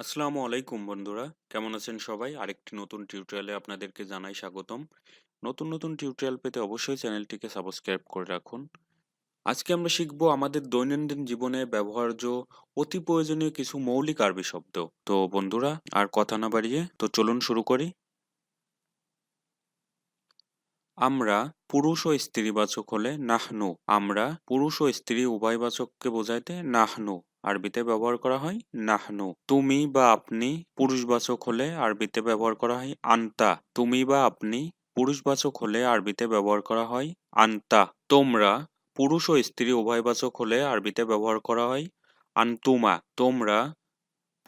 আসসালামু আলাইকুম বন্ধুরা। কেমন আছেন সবাই? আরেকটি নতুন টিউটোরিয়ালে আপনাদেরকে জানাই স্বাগতম। নতুন নতুন টিউটোরিয়াল পেতে অবশ্যই চ্যানেলটিকে সাবস্ক্রাইব করে রাখুন। আজকে আমরা শিখব আমাদের দৈনন্দিন জীবনে ব্যবহার্য, অতি প্রয়োজনীয় কিছু মৌলিক আরবি শব্দ। তো বন্ধুরা, আর কথা না বাড়িয়ে, তো চলুন শুরু করি। আমরা পুরুষ ও স্ত্রীবাচক হলে নাহনু। আমরা পুরুষ ও স্ত্রী উভয়বাচককে বোঝাইতে নাহনু। আরবিতে ব্যবহার করা হয় নাহনু। তুমি বা আপনি পুরুষবাচক হলে আরবিতে ব্যবহার করা হয় আন্তা। তুমি বা আপনি পুরুষবাচক হলে আরবিতে ব্যবহার করা হয় আন্তা। তোমরা পুরুষ ও স্ত্রী উভয়বাচক হলে আরবিতে ব্যবহার করা হয় আন্তুমা। তোমরা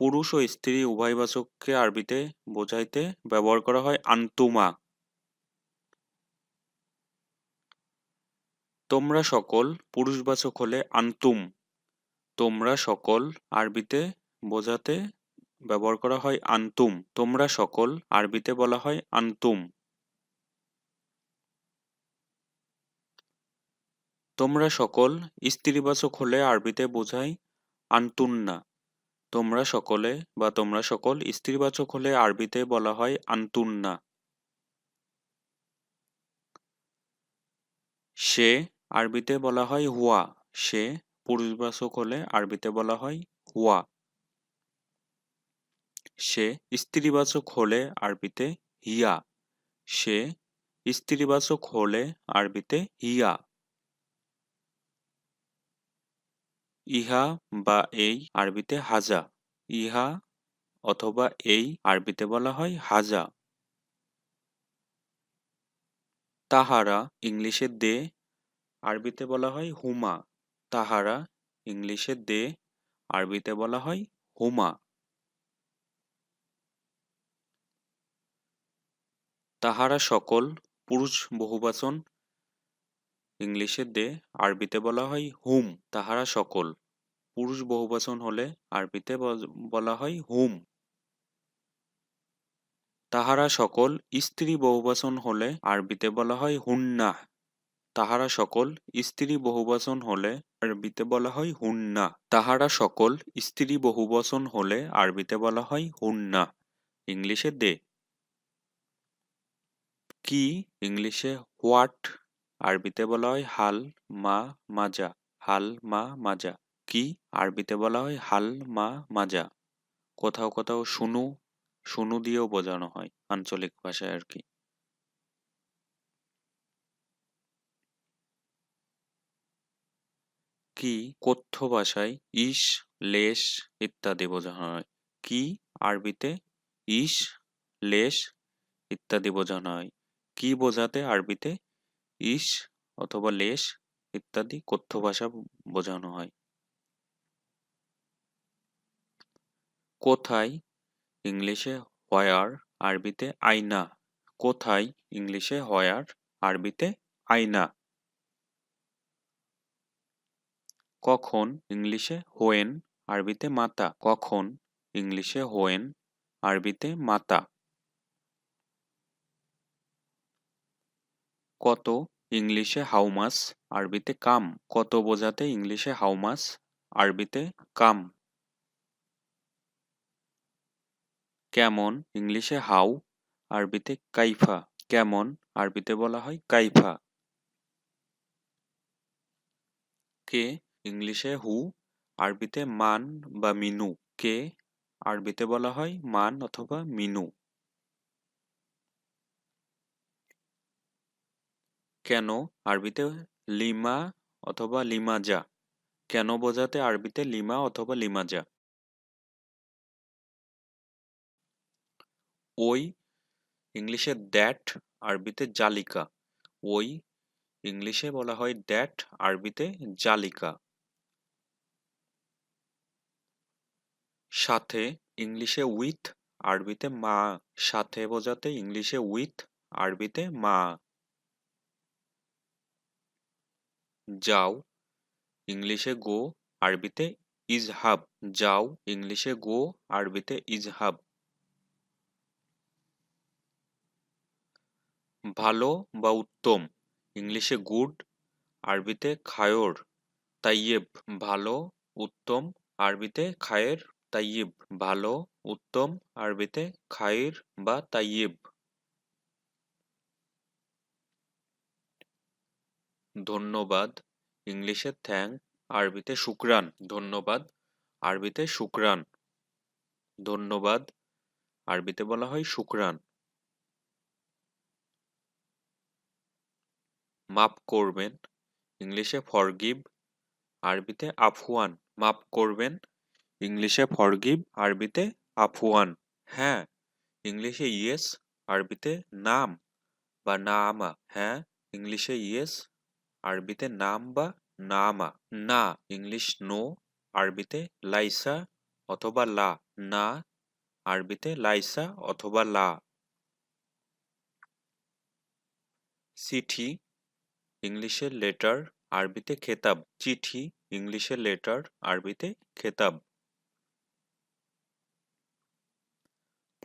পুরুষ ও স্ত্রী উভয়বাচককে আরবিতে বোঝাইতে ব্যবহার করা হয় আন্তুমা। তোমরা সকল পুরুষবাচক হলে আন্তুম। তোমরা সকল আরবিতে বোঝাতে ব্যবহার করা হয় আন্তুম। তোমরা সকল আরবিতে বলা হয় আন্তুম। তোমরা সকল স্ত্রীবাচক হলে আরবিতে বোঝায় আন্তুন্না। তোমরা সকলে বা তোমরা সকল স্ত্রীবাচক হলে আরবিতে বলা হয় আন্তুন্না। সে আরবিতে বলা হয় হুয়া। সে পুরুষবাচক হলে আরবিতে বলা হয় হুয়া সে স্ত্রীবাচক হলে আরবিতে হিয়া। সে স্ত্রীবাচক হলে আরবিতে হিয়া। ইহা বা এই আরবিতে হাজা। ইহা অথবা এই আরবিতে বলা হয় হাজা। তাহারা ইংলিশে দে, আরবিতে বলা হয় হুমা। তাহারা, ইংলিশে দে, আরবিতে বলা হয় হুমা। তাহারা সকল, পুরুষ বহুবাচন, ইংলিশে দে, আরবিতে বলা হয় হুম। তাহারা সকল, পুরুষ বহুবচন হলে আরবিতে বলা হয় হুম। তাহারা সকল, স্ত্রী বহুবচন হলে আরবিতে বলা হয় হুন্না তাহারা সকল, স্ত্রী বহুবচন হলে আরবিতে বলা হয় হুন্না। তাহারা সকল স্ত্রী বহুবচন হলে আরবিতে বলা হয় হুন্না। ইংলিশে দে। কি? ইংলিশে হোয়াট? আরবিতে বলা হয় হাল মা মাজা। হাল মা মাজা। কি? আরবিতে বলা হয় হাল মা মাজা। কোথাও কোথাও শুনু শুনু দিয়েও বোঝানো হয় আঞ্চলিক ভাষায় আর কি। কি কথ্য ভাষায় ইস লেশ ইত্যাদি বোঝানো হয়? কি আরবিতে? ইস লেশ ইত্যাদি বোঝানো হয়। কি বোঝাতে আরবিতে? ইস অথবা লেশ ইত্যাদি কথ্য ভাষা বোঝানো হয়। কোথায় ইংলিশে হোয়ার, আরবিতে আয়না? কোথায় ইংলিশে হোয়ার, আরবিতে আয়না? কখন ইংলিশে হোয়েন, আরবিতে মাতা। কখন ইংলিশে হোয়েন, আরবিতে মাতা। কত ইংলিশে হাউমাস আরবিতে কাম। কত বোঝাতে ইংলিশে হাউমাস আরবিতে কাম। কেমন ইংলিশে হাউ, আরবিতে কাইফা। কেমন আরবিতে বলা হয় কাইফা। কে ইংলিশে হু, আরবিতে মান বা মিনু, কে, আরবিতে বলা হয় মান অথবা মিনু। কেন আরবিতে লিমা অথবা লিমাজা? কেন বোঝাতে আরবিতে লিমা অথবা লিমাজা? ওই ইংলিশে দ্যাট, আরবিতে জালিকা। ওই ইংলিশে বলা হয় দ্যাট, আরবিতে জালিকা। সাথে ইংলিশে উইথ, আরবিতে মা, সাথে বোঝাতে ইংলিশে উইথ, আরবিতে মা। যাও, ইংলিশে গো, আরবিতে ইজহাব। যাও, ইংলিশে গো, আরবিতে ইজহাব। ভালো বা উত্তম, ইংলিশে গুড, আরবিতে খায়র। তাইয়েব, ভালো, উত্তম, আরবিতে খায়ের। তাইয়িব, ভালো, উত্তম, আরবিতে খাইর বা তাইয়িব। ধন্যবাদ, ইংলিশে থ্যাংক আরবিতে শুকরান। ধন্যবাদ, আরবিতে শুকরান। ধন্যবাদ, আরবিতে বলা হয় শুকরান। মাপ করবেন, ইংলিশে ফরগিভ, আরবিতে আফওয়ান। মাপ করবেন ইংলিশে ফরগিভ, আরবিতে আফওয়ান। হ্যাঁ ইংলিশে ইয়েস, আরবিতে নাম বা নামা। হ্যাঁ ইংলিশে ইয়েস, আরবিতে নাম বা নামা। না, ইংলিশ নো, আরবিতে লাইসা অথবা লা। না, আরবিতে লাইসা অথবা লা। চিঠি, ইংলিশে লেটার, আরবিতে খেতাব। চিঠি, ইংলিশে লেটার, আরবিতে খেতাব।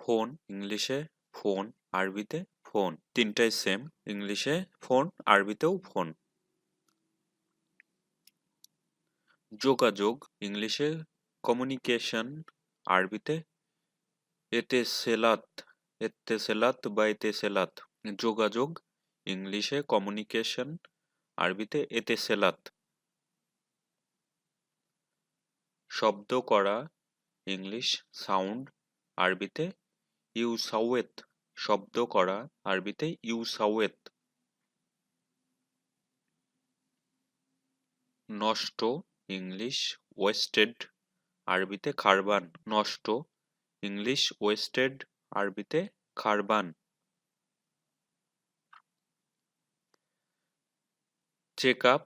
ফোন, ইংলিশে ফোন, আরবিতে ফোন। তিনটাই সেম ইংলিশে ফোন, আরবিতেও ফোন। যোগাযোগ, ইংলিশে কমিউনিকেশন আরবিতে এতে সেলাত এতে সেলাত বা এতে সেলাত। যোগাযোগ, ইংলিশে কমিউনিকেশন আরবিতে এতে সেলাত। শব্দ করা, ইংলিশ সাউন্ড আরবিতে ইউসাওয়েত শব্দ করা আরবিতে ইউসাওয়েত নষ্ট ইংলিশ ওয়েস্টেড আরবিতে খারবান। নষ্ট ইংলিশ ওয়েস্টেড আরবিতে খারবান। চেক আপ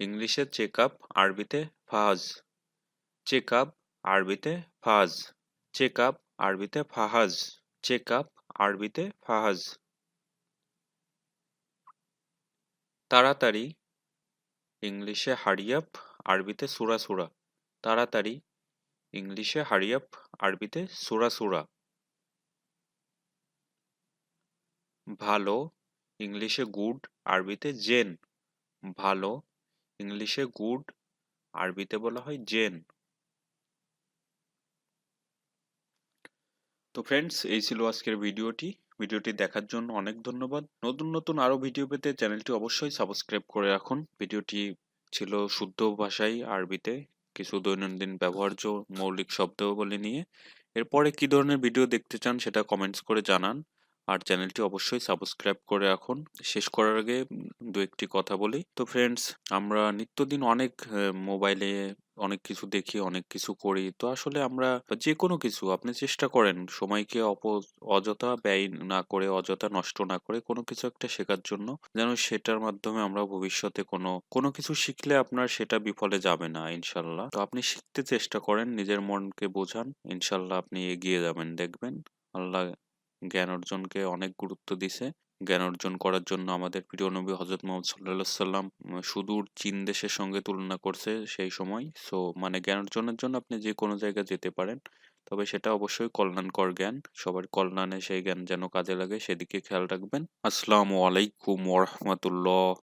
ইংলিশে চেক আপ আরবিতে ফাজ। চেক আপ আরবিতে ফাজ। চেক আপ আরবিতে ফাহাজ চেক আপ আরবিতে ফাহাজ। তাড়াতাড়ি ইংলিশে হারিয়াপ আরবিতে সুরা সুরা। তাড়াতাড়ি ইংলিশে হারিয়াপ আরবিতে সুরা সুরা। ভালো ইংলিশে গুড আরবিতে জেন। ভালো ইংলিশে গুড আরবিতে বলা হয় জেন। তো ফ্রেন্ডস এই ছিল আজকের ভিডিওটি। ভিডিওটি দেখার জন্য অনেক ধন্যবাদ। নতুন নতুন আরও ভিডিও পেতে চ্যানেলটি অবশ্যই সাবস্ক্রাইব করে রাখুন। ভিডিওটি ছিল শুদ্ধ ভাষায় আরবিতে, কিছু দৈনন্দিন ব্যবহার্য মৌলিক শব্দাবলী নিয়ে। এরপরে কি ধরনের ভিডিও দেখতে চান সেটা কমেন্টস করে জানান। আর চ্যানেলটি অবশ্যই সাবস্ক্রাইব করে রাখুন। শেষ করার আগে দু একটি কথা বলি। তো ফ্রেন্ডস আমরা নিত্যদিন অনেক মোবাইলে অনেক কিছু দেখি, অনেক কিছু করি। তো আসলে আমরা যে কোনো কিছু, আপনি চেষ্টা করেন সময়কে অপ অযথা ব্যয় না করে, অযথা নষ্ট না করে কোনো কিছু একটা শেখার জন্য, যেন সেটার মাধ্যমে আমরা ভবিষ্যতে কোনো কোনো কিছু শিখলে আপনার সেটা বিফলে যাবে না, ইনশাল্লাহ। তো আপনি শিখতে চেষ্টা করেন, নিজের মনকে বোঝান, ইনশাল্লাহ আপনি এগিয়ে যাবেন, দেখবেন। আল্লাহ জ্ঞান অর্জনকে অনেক গুরুত্ব দিছে। জ্ঞান অর্জন করার জন্য আমাদের প্রিয় নবী হজরত মোহাম্মদ সাল্লাহ সাল্লাম সুদূর চীন দেশের সঙ্গে তুলনা করছে সেই সময়। সো মানে জ্ঞান অর্জনের জন্য আপনি যে কোনো জায়গায় যেতে পারেন, তবে সেটা অবশ্যই কল্যাণকর জ্ঞান। সবার কল্যাণে সেই জ্ঞান যেন কাজে লাগে, সেদিকে খেয়াল রাখবেন। আসসালামু আলাইকুম ওরহমতুল্লাহ